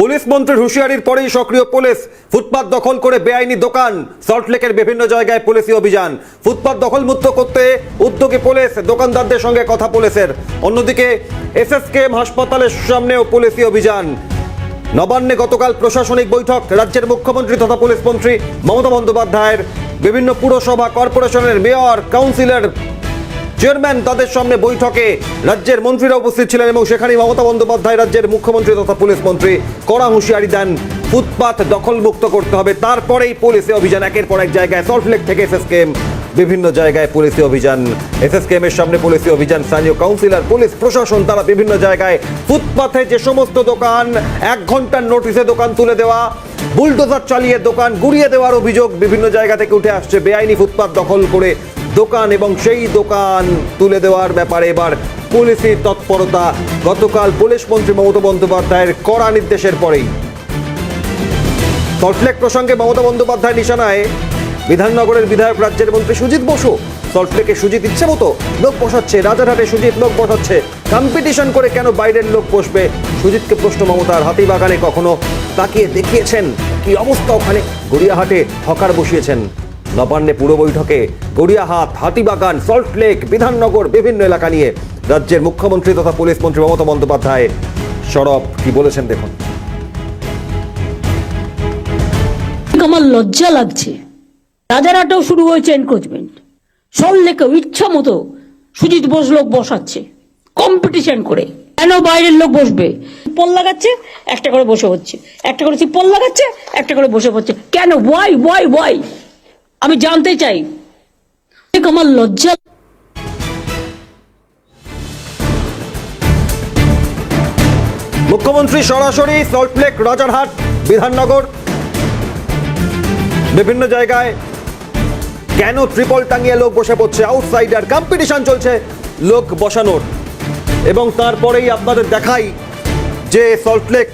Police মন্ত্রীর হুঁশিয়ারির পরেই সক্রিয় পুলিশ ফুটপাত দখল করে বেআইনি দোকান সল্টলেকের বিভিন্ন জায়গায় পুলিশি অভিযান। ফুটপাত দখলমুক্ত করতে উদ্যোগী পুলিশ, দোকানদারদের সঙ্গে কথা পুলিশের। অন্যদিকে এসএসকেএম হাসপাতালের সামনেও পুলিশি অভিযান। নবান্নে গতকাল প্রশাসনিক বৈঠক। রাজ্যের মুখ্যমন্ত্রী তথা পুলিশ মন্ত্রী মমতা বন্দ্যোপাধ্যায়ের বিভিন্ন পুরসভা কর্পোরেশনের মেয়র, কাউন্সিলর চেয়ারম্যান তাদের সামনে বৈঠকে রাজ্যের মন্ত্রীরা উপস্থিত ছিলেন এবং সেখানে মমতা বন্দ্যোপাধ্যায় রাজ্যের মুখ্যমন্ত্রী তথা পুলিশ মন্ত্রী কড়া হুঁশিয়ারি দেন, ফুটপাত দখলমুক্ত করতে হবে। তারপরেই পুলিশে অভিযান, একের পর এক জায়গায় সল্টলেক থেকে এসএসকেএম, বিভিন্ন জায়গায় পুলিশি অভিযান। এসএসকেএম এর সামনে পুলিশি অভিযান, স্থানীয় কাউন্সিলর, পুলিশ প্রশাসন, তারা বিভিন্ন জায়গায় ফুটপাথে যে সমস্ত দোকান, এক ঘণ্টার নোটিশে দোকান তুলে দেওয়া, বুলডোজার চালিয়ে দোকান গুড়িয়ে দেওয়ার অভিযোগ বিভিন্ন জায়গা থেকে উঠে আসছে। বেআইনি ফুটপাত দখল করে দোকান এবং সেই দোকান তুলে দেওয়ার ব্যাপারে এবার পুলিশি তৎপরতা। গতকাল পুলিশ মন্ত্রী মমতা বন্দ্যোপাধ্যায়ের কড়া নির্দেশের পরেই। সল্টলেক প্রসঙ্গে মমতা বন্দ্যোপাধ্যায় নিশানায়, বিধাননগরের বিধায়ক রাজ্যের মন্ত্রী সুজিত বসু সল্টলেকে সুজিত ইচ্ছে মতো লোক বসাচ্ছে, রাজারহাটে সুজিত লোক বসাচ্ছে কম্পিটিশন করে কেন বাইরের লোক বসবে? সুজিতকে প্রশ্ন মমতার হাতিবাগানে কখনো তাকিয়ে দেখিয়েছেন? কি অবস্থা ওখানে? গড়িয়াহাটে হকার বসিয়েছেন। নবান্নে পুরো বৈঠকে গড়িয়াহাট, হাতিবাগান সল্টলেক বিধাননগর বিভিন্ন এলাকা নিয়ে রাজ্যের মুখ্যমন্ত্রী তথা পুলিশ মন্ত্রী মমতা বন্দ্যোপাধ্যায় সরব। কি বলেছেন দেখুন। আমার লজ্জা লাগছে। রাজারহাটেও শুরু হয়েছে এনক্রোচমেন্ট সল্লেকেও ইচ্ছা মতো সুজিত বোস লোক বসাচ্ছে কম্পিটিশন করে। কেন বাইরের লোক বসবে? পল লাগাচ্ছে, একটা করে বসে হচ্ছে। একটা করে পল লাগাচ্ছে, একটা করে বসে হচ্ছে। কেন? ওয়াই ওয়াই ওয়াই আমি জানতে চাই আমার লজ্জা মুখ্যমন্ত্রী সরাসরি সল্টলেক রাজারহাট, বিধাননগর। বিভিন্ন জায়গায় কেন ট্রিপল টাঙিয়ে লোক বসে পড়ছে? আউটসাইডার কম্পিটিশন চলছে লোক বসানোর। এবং তারপরেই আপনাদের দেখাই যে সল্টলেক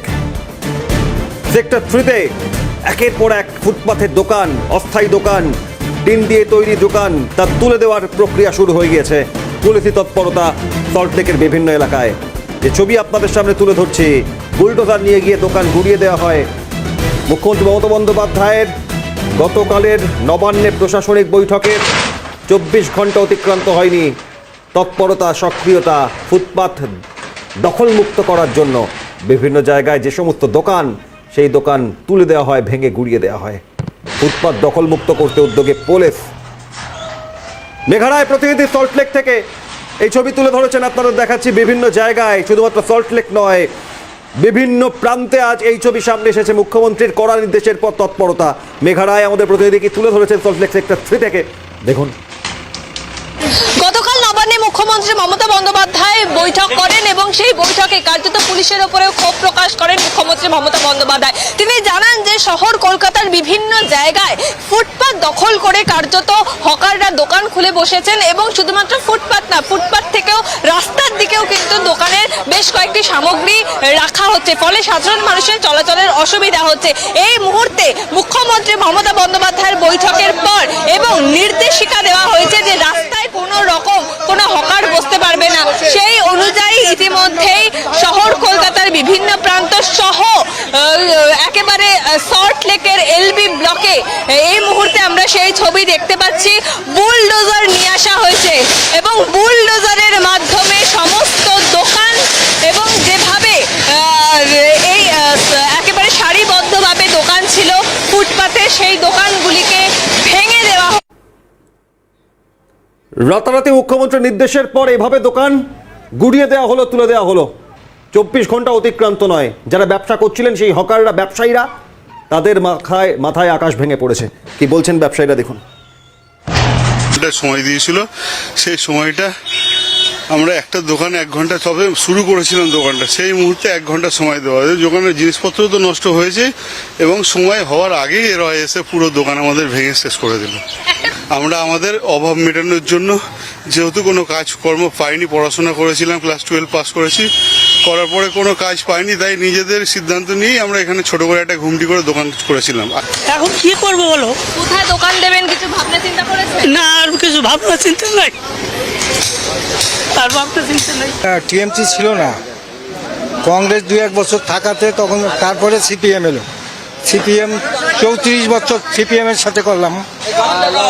সেক্টর থ্রিতে একের পর এক ফুটপাথের দোকান, অস্থায়ী দোকান টিন দিয়ে তৈরি দোকান, তা তুলে দেওয়ার প্রক্রিয়া শুরু হয়ে গিয়েছে। পুলিশি তৎপরতা সল্টলেকের বিভিন্ন এলাকায়। যে ছবি আপনাদের সামনে তুলে ধরছি। বুলডোজার নিয়ে গিয়ে দোকান ঘুরিয়ে দেওয়া হয়। মুখ্যমন্ত্রী মমতা বন্দ্যোপাধ্যায়ের গতকালের নবান্নে প্রশাসনিক বৈঠকের চব্বিশ ঘণ্টা অতিক্রান্ত হয়নি। তৎপরতা, সক্রিয়তা, ফুটপাথ দখলমুক্ত করার জন্য বিভিন্ন জায়গায় যে সমস্ত দোকান সেই দোকান তুলে দেওয়া হয়, ভেঙে গুড়িয়ে দেওয়া হয়। ফুটপাথ দখলমুক্ত করতে উদ্যোগে পুলিশ। মেঘালয় প্রতিনিধি সল্টলেক থেকে এই ছবি তুলে ধরেছেন। আপনাদের দেখাচ্ছি বিভিন্ন জায়গায়, শুধুমাত্র সল্টলেক নয়, বিভিন্ন প্রান্তে আজ এই ছবি সামনে এসেছে। মুখ্যমন্ত্রীর কড়া নির্দেশের পর তৎপরতা। মেঘালয় আমাদের প্রতিনিধিকে তুলে ধরেছেন সল্টলেক সেক্টর থ্রি থেকে? দেখুন। গতকাল মুখ্যমন্ত্রী মমতা বন্দ্যোপাধ্যায় বৈঠক করেন এবং সেই বৈঠকে কার্যত পুলিশের ওপরেও ক্ষোভ প্রকাশ করেন মুখ্যমন্ত্রী মমতা বন্দ্যোপাধ্যায়। তিনি জানান যে শহর কলকাতার বিভিন্ন জায়গায় ফুটপাত দখল করে কার্যত হকাররা দোকান খুলে বসেছেন এবং শুধুমাত্র ফুটপাত না, ফুটপাত থেকেও রাস্তার দিকেও কিন্তু দোকানের বেশ কয়েকটি সামগ্রী রাখা হচ্ছে। ফলে সাধারণ মানুষের চলাচলের অসুবিধা হচ্ছে। এই মুহূর্তে মুখ্যমন্ত্রী মমতা বন্দ্যোপাধ্যায়ের বৈঠকের পর এবং নির্দেশিকা দেওয়া হয়েছে যে রাস্তায় কোনো রকম কোনো হকার বসতে পারবে না। সেই অনুযায়ী ইতিমধ্যেই শহর, কলকাতার বিভিন্ন প্রান্ত সহ একেবারে সল্ট লেকের এলবি ব্লকে এই মুহূর্তে আমরা সেই ছবি দেখতে পাচ্ছি। বুলডোজার নিয়ে আসা হয়েছে। এবং বুলডোজারের মাধ্যমে সমস্ত দোকান এবং যেভাবে এই একেবারে সারিবদ্ধভাবে দোকান ছিল, ফুটপাতে সেই দোকানগুলিকে ভেঙে দেওয়া রাতারাতি মুখ্যমন্ত্রীর নির্দেশের পর এভাবে দোকান গুড়িয়ে দেওয়া হলো, তুলে দেওয়া হলো। চব্বিশ ঘণ্টা অতিক্রান্ত নয়। যারা ব্যবসা করছিলেন, সেই হকাররা, ব্যবসায়ীরা, তাদের মাথায় মাথায় আকাশ ভেঙে পড়েছে। কি বলছেন ব্যবসায়ীরা, দেখুন। ঘণ্টা সময় দিয়েছিল, সেই সময়টা আমরা একটা দোকানে এক ঘণ্টা তবে শুরু করেছিলাম দোকানটা। সেই মুহূর্তে এক ঘণ্টা সময় দেওয়া হয়েছে। দোকানের জিনিসপত্র তো নষ্ট হয়েছে এবং সময় হওয়ার আগেই এরা এসে পুরো দোকান আমাদের ভেঙে শেষ করে দিল। আমরা আমাদের অভাব মেটানোর জন্য যেহেতু কোনো কাজকর্ম পাইনি, পড়াশোনা করেছিলাম, ক্লাস টুয়েলভ পাস করেছি করার পরে কোনো কাজ পাইনি তাই নিজেদের সিদ্ধান্ত নিয়েই আমরা এখানে ছোট করে একটা ঘুমটি করে দোকান করেছিলাম। এখন কি করব বলো? কোথায় দোকান দেবেন? কিছু ভাবনা চিন্তা করেছেন? না আর কিছু ভাবনা চিন্তা নাই। আর ভাবনা চিন্তা নাই। টিএমসি ছিল না। কংগ্রেস দুই এক বছর থাকাতে তখন তারপরে সিপিএম এলো। সিপিএম চৌত্রিশ বছর সিপিএম এর সাথে করলাম।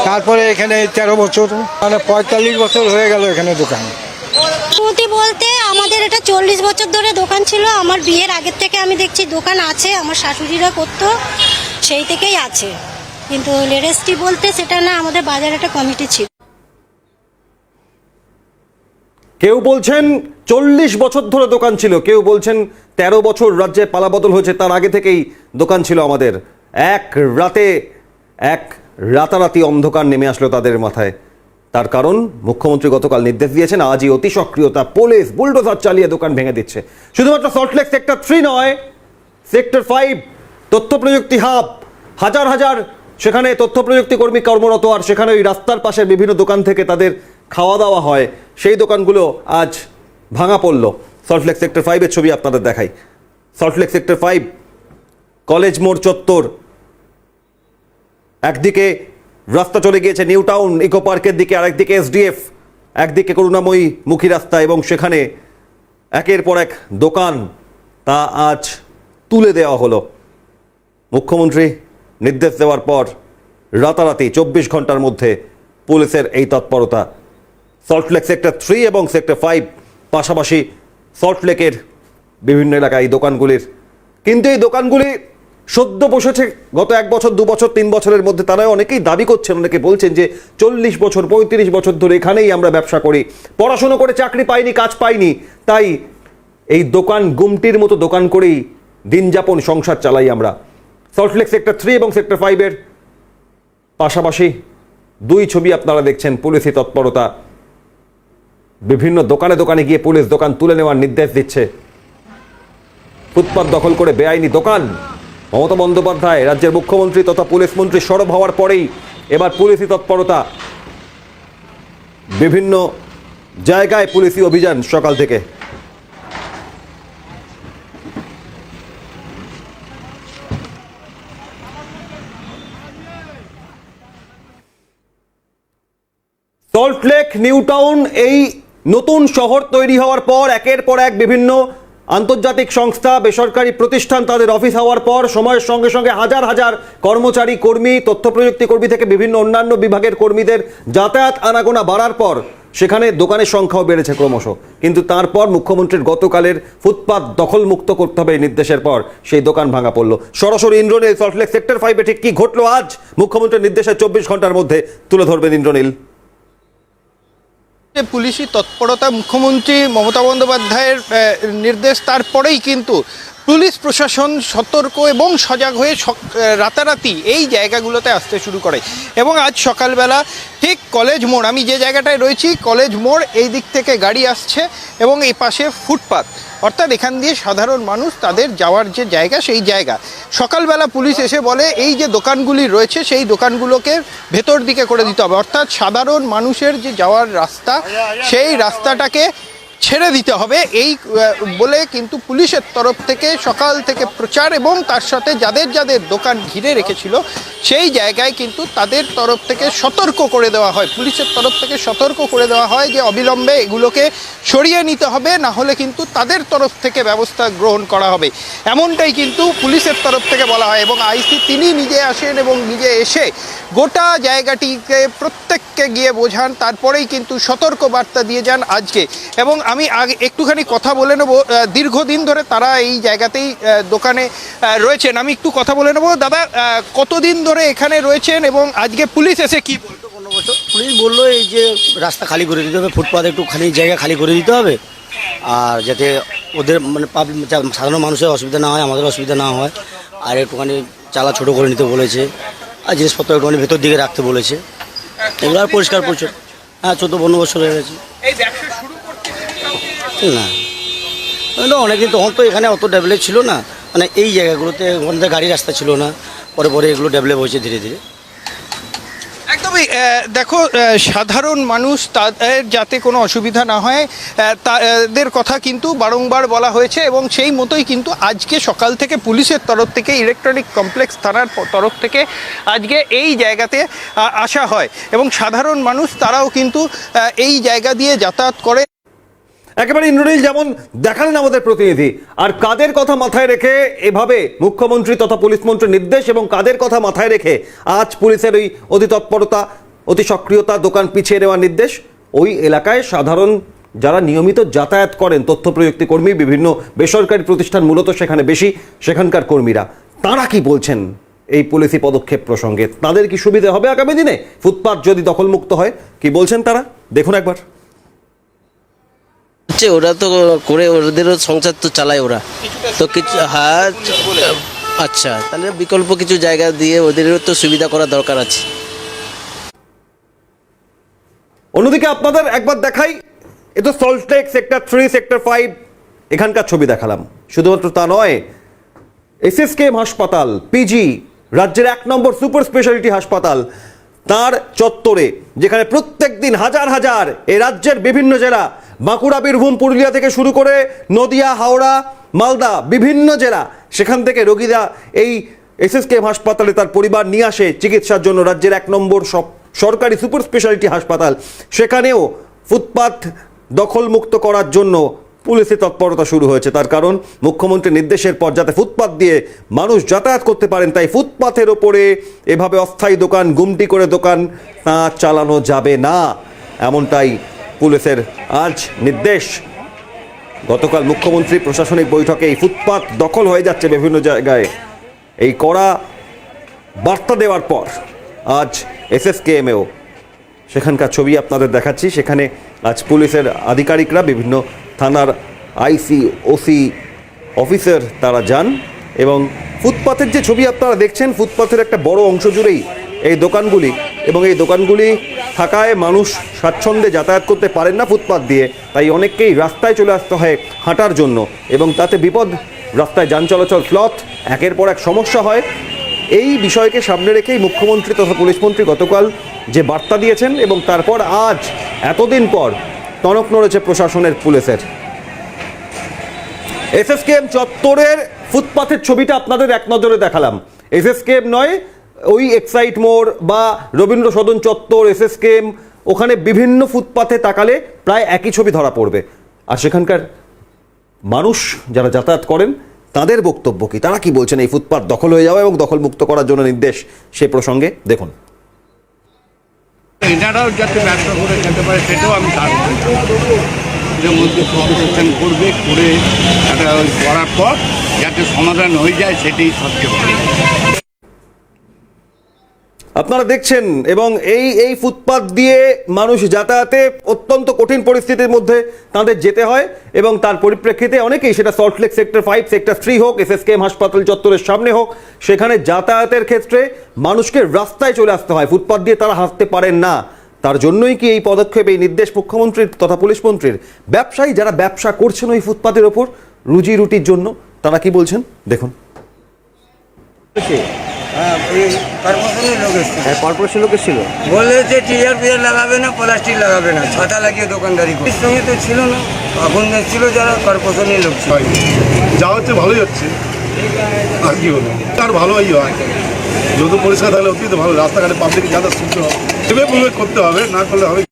তারপরে এখানে তেরো বছর মানে পঁয়তাল্লিশ বছর হয়ে গেল এখানে দোকান। সত্যি বলতে আমাদের এটা চল্লিশ বছর ধরে দোকান ছিল। আমার বিয়ের আগের থেকে আমি দেখছি দোকান আছে, আমার শাশুড়িরা করতো, সেই থেকেই আছে। কিন্তু লেটেস্টটি বলতে সেটা না, আমাদের বাজারে একটা কমিটি ছিল। কেউ বলছেন চল্লিশ বছর ধরে দোকান ছিল, কেউ বলছেন ১৩ বছর রাজ্যে পালাবদল হয়েছে, তার আগে থেকেই দোকান ছিল আমাদের। এক রাতে, এক রাতারাতি অন্ধকার নেমে আসলো তাদের মাথায়। তার কারণ, মুখ্যমন্ত্রী গতকাল নির্দেশ দিয়েছেন আজই অতি সক্রিয়তা পুলিশ, বুলডোজার চালিয়ে দোকান ভেঙে দিচ্ছে। শুধুমাত্র সল্টলেক সেক্টর থ্রি নয় সেক্টর ফাইভ তথ্য প্রযুক্তি হাব হাজার হাজার সেখানে তথ্য প্রযুক্তি কর্মী কর্মরত, আর সেখানে ওই রাস্তার পাশে বিভিন্ন দোকান থেকে তাদের খাওয়া দাওয়া হয়। সেই দোকানগুলো আজ ভাঙা পড়ল। সল্টলেক সেক্টর ফাইভের ছবি আপনাদের দেখাই। সল্টলেক সেক্টর ফাইভ কলেজ মোড় চত্বর, একদিকে রাস্তা চলে গিয়েছে নিউ টাউন, ইকো পার্কের দিকে আরেকদিকে এসডিএফ, একদিকে করুণাময়ী মুখী রাস্তা এবং সেখানে একের পর এক দোকান তা আজ তুলে দেওয়া হলো। মুখ্যমন্ত্রী নির্দেশ দেওয়ার পর রাতারাতি চব্বিশ ঘণ্টার মধ্যে পুলিশের এই তৎপরতা। সল্টলেক সেক্টর থ্রি এবং সেক্টর ফাইভ, পাশাপাশি সল্টলেকের বিভিন্ন এলাকায় এই দোকানগুলির। কিন্তু এই দোকানগুলি সদ্য বসেছে, গত এক বছর, দু বছর, তিন বছরের মধ্যে তারা অনেকেই দাবি করছেন, অনেকে বলছেন যে চল্লিশ বছর, পঁয়ত্রিশ বছর ধরে এখানেই আমরা ব্যবসা করি। পড়াশুনো করে চাকরি পাইনি, কাজ পাইনি, তাই এই দোকান গুমটির মতো দোকান করেই দিন যাপন, সংসার চালাই আমরা। সল্টলেক সেক্টর থ্রি এবং সেক্টর ফাইভের পাশাপাশি দুই ছবি আপনারা দেখছেন, পুলিশি তৎপরতা। বিভিন্ন দোকানে দোকানে গিয়ে পুলিশ দোকান তুলে নেওয়ার নির্দেশ দিচ্ছে। ফুটপাত দখল করে বেআইনি দোকান। মমতা বন্দ্যোপাধ্যায়, রাজ্যের মুখ্যমন্ত্রী তথা পুলিশ মন্ত্রী সরব হওয়ার পরেই এবার পুলিশি তৎপরতা। বিভিন্ন জায়গায় পুলিশি অভিযান সকাল থেকে। সল্টলেক, নিউটাউন, এই নতুন শহর তৈরি হওয়ার পর একের পর এক বিভিন্ন আন্তর্জাতিক সংস্থা, বেসরকারি প্রতিষ্ঠান তাদের অফিস হওয়ার পর সময়ের সঙ্গে সঙ্গে হাজার হাজার কর্মচারী, কর্মী তথ্য প্রযুক্তি কর্মী থেকে বিভিন্ন অন্যান্য বিভাগের কর্মীদের যাতায়াত আনাগোনা বাড়ার পর সেখানে দোকানের সংখ্যাও বেড়েছে ক্রমশ। কিন্তু তারপর মুখ্যমন্ত্রীর গতকালের ফুটপাত দখলমুক্ত করতে হবে এই নির্দেশের পর সেই দোকান ভাঙা পড়ল। সরাসরি ইন্দ্রনীল, সল্টলেক সেক্টর ফাইভে ঠিক কি ঘটলো আজ? মুখ্যমন্ত্রীর নির্দেশের চব্বিশ ঘণ্টার মধ্যে তুলে ধরবেন ইন্দ্রনীল। পুলিশি তৎপরতা, মুখ্যমন্ত্রী মমতা বন্দ্যোপাধ্যায়ের নির্দেশ, তারপরেই কিন্তু পুলিশ প্রশাসন সতর্ক এবং সজাগ হয়ে রাতারাতি এই জায়গাগুলোতে আসতে শুরু করে। এবং আজ সকালবেলা ঠিক কলেজ মোড়, আমি যে জায়গাটায় রয়েছি, কলেজ মোড় এই দিক থেকে গাড়ি আসছে এবং এই পাশে ফুটপাথ অর্থাৎ এখান দিয়ে সাধারণ মানুষ তাদের যাওয়ার যে জায়গা, সেই জায়গা। সকালবেলা পুলিশ এসে বলে, এই যে দোকানগুলি রয়েছে, সেই দোকানগুলোকে ভেতর দিকে করে দিতে হবে। অর্থাৎ সাধারণ মানুষের যে যাওয়ার রাস্তা, সেই রাস্তাটাকে ছেড়ে দিতে হবে। এই বলে কিন্তু পুলিশের তরফ থেকে সকাল থেকে প্রচার এবং তার সাথে যাদের যাদের দোকান ঘিরে রেখেছিল, সেই জায়গায় কিন্তু তাদের তরফ থেকে সতর্ক করে দেওয়া হয়। পুলিশের তরফ থেকে সতর্ক করে দেওয়া হয় যে, অবিলম্বে এগুলোকে সরিয়ে নিতে হবে, না হলে কিন্তু তাদের তরফ থেকে ব্যবস্থা গ্রহণ করা হবে। এমনটাই কিন্তু পুলিশের তরফ থেকে বলা হয় এবং আইসি তিনি নিজে আসেন এবং নিজে এসে গোটা জায়গাটিকে প্রত্যেককে গিয়ে বোঝান, তারপরেই কিন্তু সতর্ক বার্তা দিয়ে যান আজকে। এবং আমি আগে একটুখানি কথা বলে নেব। দীর্ঘদিন ধরে তারা এই জায়গাতেই দোকানে রয়েছেন। আমি একটু কথা বলে নেব। দাদা কতদিন ধরে এখানে রয়েছেন এবং আজকে পুলিশ এসে কি বলতো পনেরো বছর। পুলিশ বলল এই যে রাস্তা খালি করে দিতে হবে ফুটপাথ একটু খালি জায়গা খালি করে দিতে হবে। আর যাতে ওদের মানে পাবলিক সাধারণ মানুষের অসুবিধা না হয় আমাদের অসুবিধা না হয়। আর একটুখানি চালা ছোটো করে নিতে বলেছে। আর জিনিসপত্র একটুখানি ভেতর দিকে রাখতে বলেছে। এগুলো আর পরিষ্কার পরিচ্ছন্ন। হ্যাঁ চোদ্দ পনেরো বছর হয়ে গেছে। এই ব্যবসা শুরু না। না, অনেকদিন তখন তো এখানে অত ডেভেলপ ছিল না। মানে এই জায়গাগুলোতে ওখান গাড়ি রাস্তা ছিল না। পরে পরে এগুলো ডেভেলপ হয়েছে ধীরে ধীরে। একদমই দেখো সাধারণ মানুষ তাদের যাতে কোনো অসুবিধা না হয় তাদের কথা কিন্তু বারংবার বলা হয়েছে এবং সেই মতোই কিন্তু আজকে সকাল থেকে পুলিশের তরফ থেকে ইলেকট্রনিক কমপ্লেক্স থানার তরফ থেকে আজকে এই জায়গাতে আসা হয়। এবং সাধারণ মানুষ তারাও কিন্তু এই জায়গা দিয়ে যাতায়াত করে। একেবারে ইন্দ্রনীল যেমন দেখালেন আমাদের প্রতিনিধি, আর কাদের কথা মাথায় রেখে এভাবে মুখ্যমন্ত্রী তথা পুলিশ মন্ত্রীর নির্দেশ এবং কাদের কথা মাথায় রেখে আজ পুলিশের ওই অতি তৎপরতা অতি সক্রিয়তা, দোকান পিছিয়ে নেওয়ার নির্দেশ, ওই এলাকায় সাধারণ যারা নিয়মিত যাতায়াত করেন, তথ্য প্রযুক্তি কর্মী, বিভিন্ন বেসরকারি প্রতিষ্ঠান মূলত সেখানে বেশি, সেখানকার কর্মীরা, তারা কি বলছেন এই পুলিশি পদক্ষেপ প্রসঙ্গে? তাদের কি সুবিধা হবে আগামী দিনে? ফুটপাত যদি দখলমুক্ত হয়, কি বলছেন তারা? দেখুন একবার। হচ্ছে, ওরা তো করে, ওদেরও সংসার তো চালায় ওরা। তো কিছু হ্যাঁ আচ্ছা তাহলে বিকল্প কিছু জায়গা দিয়ে ওদেরও তো সুবিধা করা দরকার আছে। অন্যদিকে আপনাদের একবার দেখাই, এ তো Salt Lake sector three sector five এখানকার ছবি দেখালাম। শুধুমাত্র তা নয় এসএসকেএম হাসপাতাল পিজি রাজ্যের এক নম্বর সুপার স্পেশালিটি হাসপাতাল তার চত্বরে, যেখানে প্রত্যেক দিন হাজার হাজার এ রাজ্যের বিভিন্ন জেলা, বাঁকুড়া, বীরভূম, পুরুলিয়া থেকে শুরু করে নদিয়া, হাওড়া, মালদা, বিভিন্ন জেলা, সেখান থেকে রোগীরা এই এসএসকেএম হাসপাতালে তার পরিবার নিয়ে আসে চিকিৎসার জন্য রাজ্যের এক নম্বর সরকারি সুপার স্পেশালিটি হাসপাতাল। সেখানেও ফুটপাথ দখলমুক্ত করার জন্য পুলিশের তৎপরতা শুরু হয়েছে। তার কারণ মুখ্যমন্ত্রীর নির্দেশের পর যাতে ফুটপাথ দিয়ে মানুষ যাতায়াত করতে পারেন, তাই ফুটপাথের ওপরে এভাবে অস্থায়ী দোকান, গুমটি করে দোকান চালানো যাবে না। এমনটাই পুলিশের আজ নির্দেশ। গতকাল মুখ্যমন্ত্রী প্রশাসনিক বৈঠকে এই ফুটপাথ দখল হয়ে যাচ্ছে বিভিন্ন জায়গায়। এই কড়া বার্তা দেওয়ার পর আজ এসএসকেএমেও সেখানকার ছবি আপনাদের দেখাচ্ছি। সেখানে আজ পুলিশের আধিকারিকরা বিভিন্ন থানার আইসি ওসি অফিসার তারা যান এবং ফুটপাথের যে ছবি আপনারা দেখছেন ফুটপাথের একটা বড় অংশ জুড়েই এই দোকানগুলি এবং এই দোকানগুলি থাকায় মানুষ স্বাচ্ছন্দ্যে যাতায়াত করতে পারেন না ফুটপাথ দিয়ে। তাই অনেককেই রাস্তায় চলে আসতে হয় হাঁটার জন্য এবং তাতে বিপদ, রাস্তায় যান চলাচল ফ্লথ, একের পর এক সমস্যা হয়। এই বিষয়কে সামনে রেখেই মুখ্যমন্ত্রী তথা পুলিশ মন্ত্রী গতকাল যে বার্তা দিয়েছেন এবং তারপর আজ, এতদিন পর টনক নড়েছে প্রশাসনের পুলিশের। এসএসকেএম চত্বরের ফুটপাথের ছবিটা আপনাদের এক নজরে দেখালাম। এসএসকেএম নয়, ওই এক্সাইট মোড় বা রবীন্দ্র সদন চত্বর, এসএসকেএম, ওখানে বিভিন্ন ফুটপাথে তাকালে প্রায় একই ছবি ধরা পড়বে। আর সেখানকার মানুষ যারা যাতায়াত করেন, তাদের বক্তব্য কি? তারা কি বলছেন এই ফুটপাথ দখল হয়ে যাওয়া এবং দখলমুক্ত করার জন্য নির্দেশ সে প্রসঙ্গে? দেখুন। এনারাও যাতে ব্যবসা করে যেতে পারে, সেটাও আমি তার এর মধ্যে কম্পিটিশন করবে, করে একটা করার পর যাতে সমাধান হয়ে যায়, সেটাই সবচেয়ে আপনারা দেখছেন এবং এই এই ফুটপাথ দিয়ে মানুষ যাতায়াতে অত্যন্ত কঠিন পরিস্থিতির মধ্যে তাদের যেতে হয় এবং তার পরিপ্রেক্ষিতে অনেকেই সেটা Salt Lake sector five sector three হোক এসএসকেএম হাসপাতাল চত্বরের সামনে হোক, সেখানে যাতায়াতের ক্ষেত্রে মানুষকে রাস্তায় চলে আসতে হয়। ফুটপাথ দিয়ে তারা হাঁটতে পারেন না। তার জন্যই কি এই পদক্ষেপ, এই নির্দেশ মুখ্যমন্ত্রীর তথা পুলিশ মন্ত্রীর? ব্যবসায়ী যারা ব্যবসা করছেন ওই ফুটপাথের ওপর, রুজি রুটির জন্য, তারা কি বলছেন? দেখুন। কর্পোরেশন লোক ছিল বলেছে টিয়ার পিয়ার লাগাবে না প্লাস্টিক লাগাবে না ছাতা লাগিয়ে দোকানদারি করে সঙ্গে তো ছিল না এখন ছিল যারা কর্পোরেশনের লোক ছিল। যা হচ্ছে ভালোই হচ্ছে। আর কি হলো আর ভালোই হয়। যত পরিষ্কার থাকলে অতি তো ভালো রাস্তাঘাটে পাবলিক যাতায়াত সুবিধা হবে। করতে হবে না করলে হবে